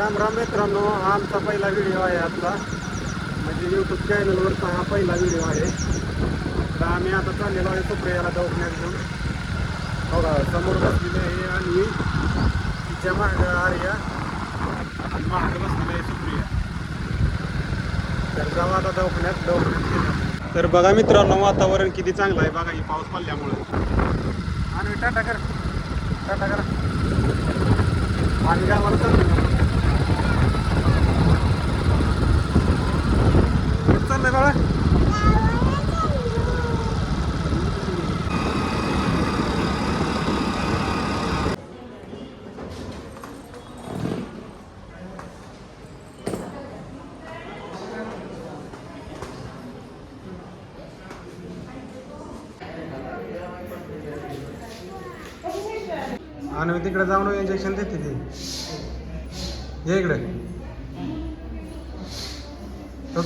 राम राम मित्रांनो हा आमचा पहिला व्हिडिओ आहे आजचा. म्हणजे यूट्यूब चॅनलवरचा हा पहिला व्हिडिओ आहे. तर आम्ही आता चाललेलो आहे सुप्रियाला दवाखान्यात घेऊन. बघा समोर बसलेले आहे आणि तिच्या मागं आर्या आणि माग बसलेली आहे सुप्रिया. तर जाऊ आता दवाखान्यात दवाखान्यात गेलो. तर बघा मित्रांनो वातावरण किती चांगलं आहे. बघा ही पाऊस पडल्यामुळं. आणि टाटा कर टाटा करा. आणि गावाला चाललो. आणि मी तिकडे जाऊन इंजेक्शन देते ते. ये इकडे.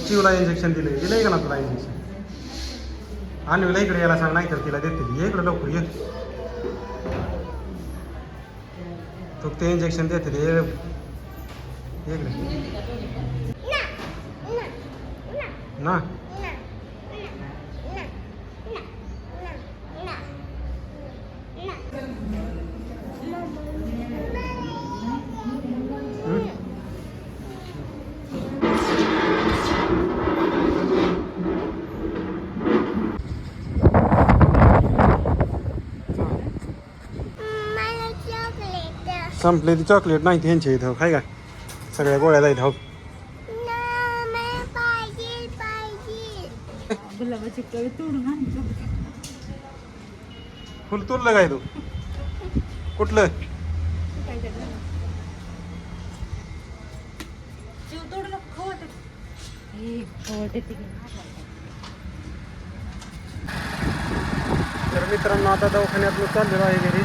चिवला इंजेक्शन दिले दिलंय. का ना तुला इंजेक्शन आणवीला इकडे यायला सांग नाही तर तिला देते. ये इकडे लवकर ये. तो ते इंजेक्शन देते ते इकडे. ना हं? मला चॉकलेट संपले ती चॉकलेट नाही त्यांच्या इथं. काय? का सगळ्या गोळ्या जायत हो. गुलाबाची तोडून फुल तुरलं काय तू? कुठलं? काय तर मित्रांनो आता दवाखान्यात चाललेलो आहे घरी.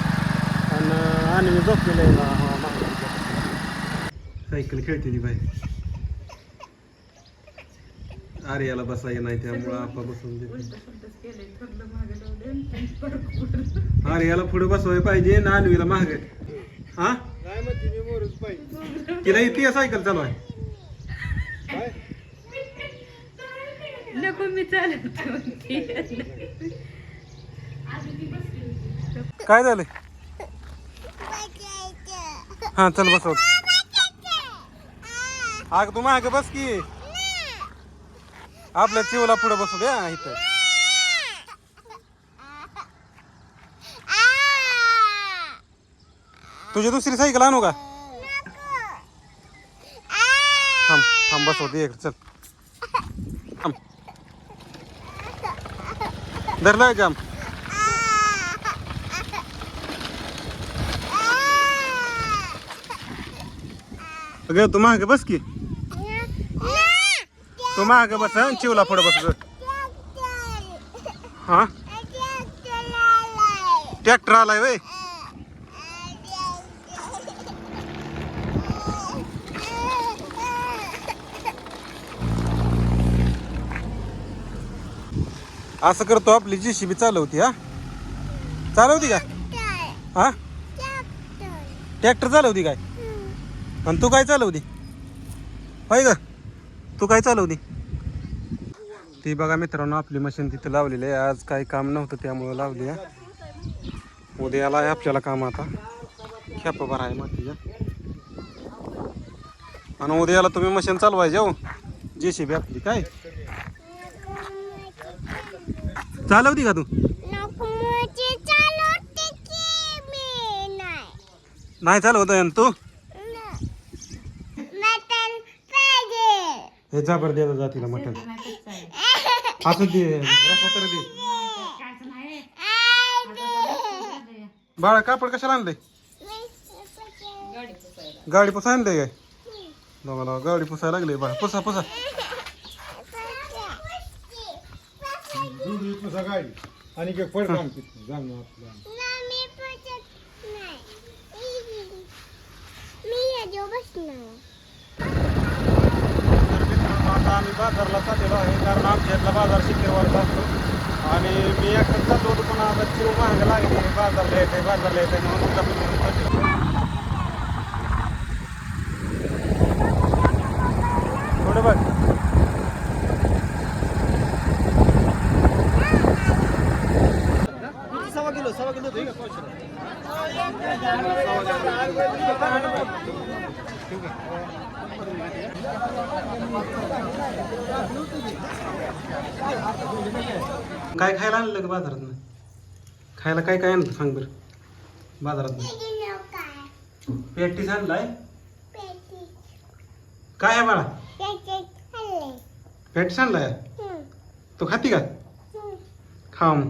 आणि आणि मी झोपलेलो आहे हा, हा. सायकल खेळते ती बाई अरे याला बसायला नाही त्यामुळं आपा बसून देते अरे याला पुढे बसवाय पाहिजे ना आणवीला महाग हा तिला इथे सायकल चालू आहे नको मी चालत काय झालं हा चल बसव बघायचं तू माग बस की. आपल्या चिवला पुढे बसू द्या इथं. तुझी दुसरी सायकल आणू का? थांब थांब बसव दे चल. थांब. धरलाय जाम? अगं तू महाग बस की. तू महाग बस हं, चिवला पुढे बस गं. हा? ट्रॅक्टर आलाय वय. असं करतो आपली जीसीबी चालवती हा? चालवती का? हा? ट्रॅक्टर चालवती काय? आणि तू काय चालवती? होय ग? तू काय चालवती? ती बघा मित्रांनो आपली मशीन तिथं लावलेली आहे. आज काही काम नव्हतं त्यामुळं लावली आहे. उद्याला आहे आपल्याला काम आता. खेप भर आहे. मातीच्या आणि उद्याला तुम्ही मशीन चालवायचे हो. जे सी बी आपली काय? चालवती का तू? नाही. चालवत तू? हे जाबर द्या जातीला मटण. असं दे. बाळा कापड कशाला आणलंय? गाडी पुसा आणलंय काय? दोघाला गाडी पुसायला लागली बाळा. पुसा पुसा. पुसा गाडी. आणि काम बाजारला चाललेलो आहे कारण आमच्या इथला बाजारची शिकेवर लागतो आणि मी एक चाललो होतो पण आता चिरू महाग लागली बाजारला येते बाजारला येते म्हणून थोडं बघ. सव्वा किलो सव्वा किलो ठीक आहे. ठीक काय खायला आणलं का बाजारात खायला काय काय आणलं सांग बरं? बाजारात पॅटीस आणलाय काय आहे बाळा? पॅटीस आणलाय तो खाती का? हम्म. खा मग